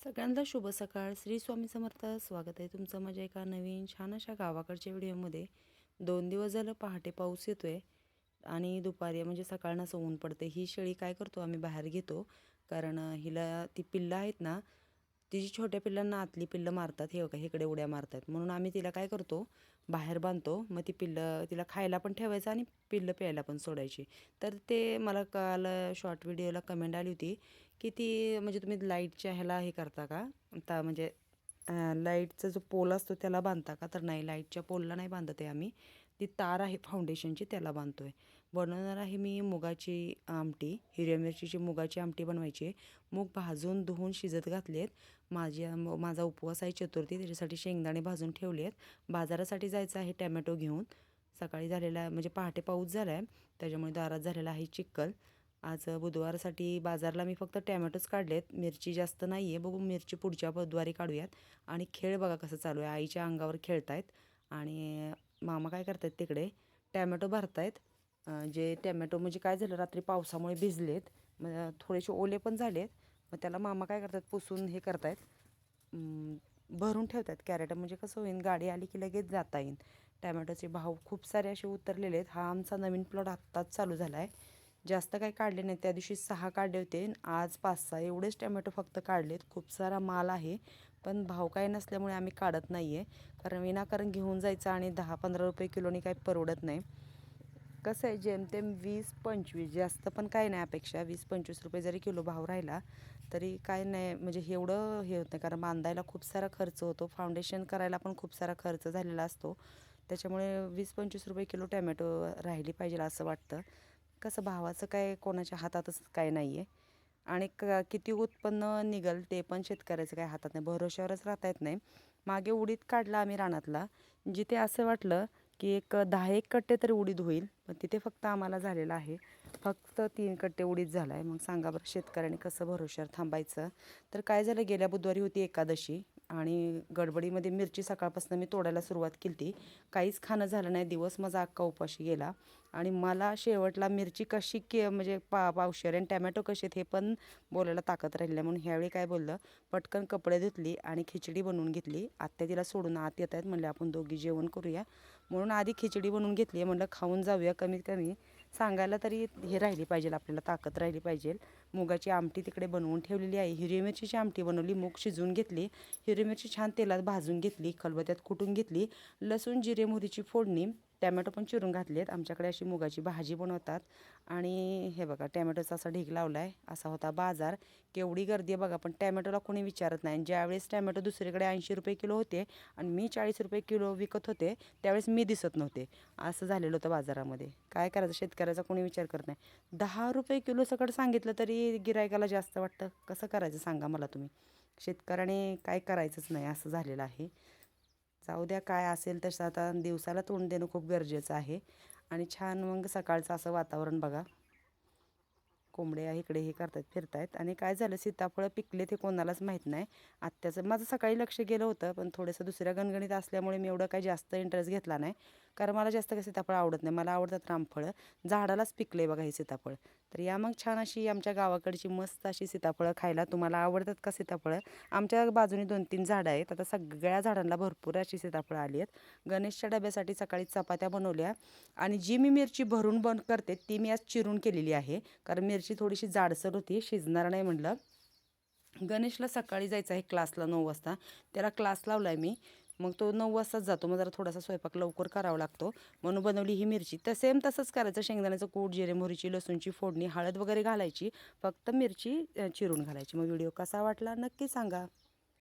सगळ्यांना शुभ सकाळ. श्री स्वामी समर्थ. स्वागत आहे तुमचं माझ्या एका नवीन छान अशा गावाकडच्या व्हिडिओमध्ये. दोन दिवस झालं पहाटे पाऊस येतो आहे आणि दुपारी म्हणजे सकाळनं असं ऊन पडते ही शेळी काय करतो? आम्ही बाहेर घेतो. कारण हिला ती पिल्लं आहेत ना तिची छोट्या पिल्लांना आतली पिल्लं मारतात हे बघा इकडे उड्या मारतात. म्हणून आम्ही तिला काय करतो? बाहेर बांधतो. मग ती पिल्लं तिला खायला पण ठेवायचं आणि पिल्लं प्यायला पण सोडायची. तर ते मला काल शॉर्ट व्हिडिओला कमेंट आली होती की ती म्हणजे तुम्ही लाईटच्या ह्याला हे करता का? ता म्हणजे लाईटचा जो पोल असतो त्याला बांधता का? तर नाही लाईटच्या पोलला नाही बांधत आहे आम्ही. ती तार आहे फाउंडेशनची त्याला बांधतो आहे बनवणार आहे मी मुगाची आमटी हिरव्या मिरचीची मुगाची आमटी बनवायची आहे. मूग भाजून धुवून शिजत घातले आहेत. माझ्या माझा उपवास आहे चतुर्थी त्याच्यासाठी शेंगदाणे भाजून ठेवले आहेत. बाजारासाठी जायचं आहे टॅमॅटो घेऊन. सकाळी झालेला आहे म्हणजे पहाटे पाऊस झाला आहे त्याच्यामुळे दारात झालेला आहे चिक्कल. आज बुधवारसाठी बाजारला मी फक्त टॅमॅटोच काढलेत. मिरची जास्त नाही आहे बघू मिरची पुढच्या बुधवारी काढूयात. आणि खेळ बघा कसं चालू आहे. आईच्या अंगावर खेळतायत. आणि मामा काय करतायत तिकडे? टॅमॅटो भरतायत. जे टॅमॅटो म्हणजे काय झालं? रात्री पावसामुळे भिजलेत. मग थोडेसे ओले पण झालेत. मग त्याला मामा काय करतात? पुसून हे करतायत. भरून ठेवतात कॅरेट. म्हणजे कसं होईल गाडी आली की लगेच जाता येईल टॅमॅटोचे भाव खूप सारे असे उतरलेले आहेत. हा आमचा नवीन प्लॉट आत्ताच चालू झाला आहे जास्त काही काढले नाही त्या दिवशी सहा काढले होते आज पाच सहा. एवढेच टॅमॅटो फक्त काढलेत. खूप सारा माल आहे. पण भाव काय नसल्यामुळे आम्ही काढत नाही आहे कारण विनाकारण घेऊन जायचं आणि दहा पंधरा रुपये किलोनी काही परवडत नाही. कसं आहे जेमतेम वीस पंचवीस जास्त पण काय नाही अपेक्षा. वीस पंचवीस रुपये जरी किलो भाव राहिला तरी काय नाही. म्हणजे एवढं हे होत नाही. कारण बांधायला खूप सारा खर्च होतो. फाउंडेशन करायला पण खूप सारा खर्च झालेला असतो. त्याच्यामुळे वीस पंचवीस रुपये किलो टॅमॅटो राहिली पाहिजे असं वाटतं. कसं भावाचं काय कोणाच्या हातातच काय नाही आहे आणि क किती उत्पन्न निघल ते पण शेतकऱ्याचं काय हातात नाही. भरोश्यावरच राहता येत नाही. मागे उडीद काढला आम्ही रानातला. जिथे असं वाटलं की एक दहा एक कट्टे तरी उडीद होईल पण तिथे फक्त आम्हाला झालेलं आहे. फक्त तीन कट्टे उडीद झाला आहे मग सांगा बरं शेतकऱ्याने कसं भरोश्यावर थांबायचं? तर काय झालं गेल्या बुधवारी होती एकादशी. आणि गडबडीमध्ये मिरची सकाळपासून मी तोडायला सुरुवात केली ती काहीच खाणं झालं नाही. दिवस माझा अख्खा उपाशी गेला. आणि मला शेवटला मिरची कशी के म्हणजे पा पावशेर आणि टॅमॅटो कसे आहेत हे पण बोलायला ताकद राहिली म्हणून ह्यावेळी काय बोललं पटकन कपडे धुतली आणि खिचडी बनवून घेतली. आत्या तिला सोडून आत येत आहेत म्हणलं आपण दोघी जेवण करूया. म्हणून आधी खिचडी बनवून घेतली. म्हणलं खाऊन जाऊया कमीत कमी. सांगायला तरी हे राहिली पाहिजे आपल्याला ताकद राहिली पाहिजे. मुगाची आमटी तिकडे बनवून ठेवलेली आहे. हिरवी मिरचीची आमटी बनवली मूग शिजवून घेतली. हिरवी मिरची छान तेलात भाजून घेतली खलबत्यात कुटून घेतली. लसूण जिरे मोहरीची फोडणी टॅमॅटो पण चिरून घातले आहेत आमच्याकडे अशी मुगाची भाजी बनवतात. आणि हे बघा टॅमॅटोचा असा ढीग लावला आहे असा होता बाजार. केवढी गर्दी आहे बघा पण टॅमॅटोला कोणी विचारत नाही. ज्यावेळेस टॅमॅटो दुसरीकडे ऐंशी रुपये किलो होते आणि मी चाळीस रुपये किलो विकत होते त्यावेळेस मी दिसत नव्हते. असं झालेलं होतं बाजारामध्ये. काय करायचं? शेतकऱ्याचा कोणी विचार करत नाही. दहा रुपये किलो सकट सांगितलं तरी गिरायकाला जास्त वाटतं. कसं करायचं सांगा मला तुम्ही. शेतकऱ्याने काय करायचंच नाही असं झालेलं आहे. जाऊ द्या काय असेल तसं आता दिवसाला तोंड देणं खूप गरजेचं आहे. आणि छान मग सकाळचं असं वातावरण बघा. कोंबड्या इकडे हे करतात फिरतायत. आणि काय झालं सीताफळं पिकले ते कोणालाच माहीत नाही. आत्याचं माझं सकाळी लक्ष गेलं होतं पण थोडंसं दुसऱ्या गणगणित असल्यामुळे मी एवढं काही जास्त इंटरेस्ट घेतला नाही. कारण मला जास्त काही सीताफळ आवडत नाही. मला आवडतात रामफळं. झाडालाच पिकले बघा हे सीताफळ. तर या मग छान अशी आमच्या गावाकडची मस्त अशी सीताफळं खायला तुम्हाला आवडतात का सीताफळं? आमच्या बाजूने दोन तीन झाडं आहेत. आता सगळ्या झाडांना भरपूर अशी सीताफळं आली आहेत. गणेशच्या डब्यासाठी सकाळी चपात्या बनवल्या आणि जी मी मिरची भरून बंद करते ती मी आज चिरून केलेली आहे. कारण मिरची थोडीशी जाडसर होती शिजणार नाही म्हटलं. गणेशला सकाळी जायचं आहे क्लासला नऊ वाजता. त्याला क्लास लावला आहे मी. मग तो नऊ वाजताच जातो. मग जरा थोडासा स्वयंपाक लवकर करावा लागतो. म्हणून बनवली ही मिरची. तर सेम तसंच करायचं. शेंगदाण्याचं कूट जिरे मोहरीची लसूणची फोडणी हळद वगैरे घालायची. फक्त मिरची चिरून घालायची. मग व्हिडिओ कसा वाटला नक्की सांगा.